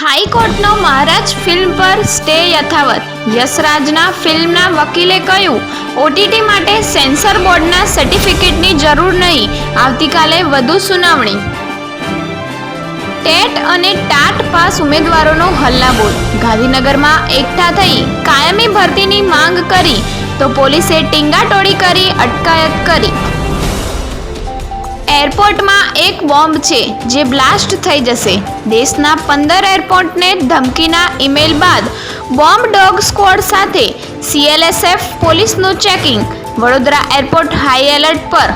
હાઈકોર્ટનો મહારાજ film પર stay યથાવત. યશરાજના ફિલ્મના વકીલે કહ્યું ઓટીટી માટે સેન્સર બોર્ડના સર્ટિફિકેટની જરૂર નહીં. આવતીકાલે વધુ સુનાવણી. ટેટ અને ટાટ પાસ ઉમેદવારોનો હલ્લાબોલ. ગાંધીનગરમાં એકઠા થઈ કાયમી ભરતીની માંગ કરી, તો પોલીસે ટીંગાટોળી કરી અટકાયત કરી. એરપોર્ટમાં એક બોમ્બ છે, જે બ્લાસ્ટ થઈ જશે. દેશના પંદર એરપોર્ટને ધમકીના ઇમેલ બાદ બોમ્બ ડોગ સ્ક્વોડ સાથે સીએલએસએફ પોલીસનું checking, Vadodara airport high alert પર.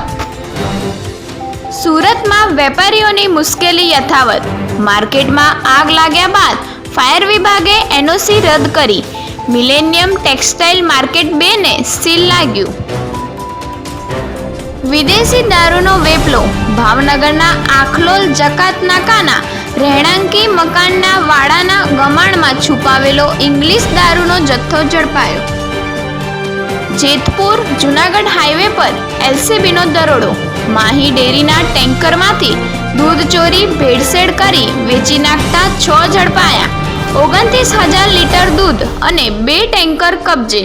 સુરતમાં વેપારીઓની મુશ્કેલી યથાવત. માર્કેટમાં આગ લાગ્યા બાદ ફાયર વિભાગે એનઓસી રદ કરી. મિલેનિયમ ટેક્સટાઇલ માર્કેટ બેને સીલ લાગ્યું. વિદેશી દારૂનો વેપલો. ભાવનગરના આખલોલ જકાત નાકાના રહેણાંકી મકાનના વાડાના ગમાણમાં છુપાવેલો ઇંગ્લિશ દારૂનો જથ્થો ઝડપાયો. જેતપુર જુનાગઢ હાઈવે પર એલસીબીનો દરોડો. માહી ડેરીના ટેન્કરમાંથી દૂધ ચોરી, ભેળસેળ કરી વેચી નાખતા છ ઝડપાયા. ઓગણત્રીસ હજાર લીટર દૂધ અને બે ટેન્કર કબજે.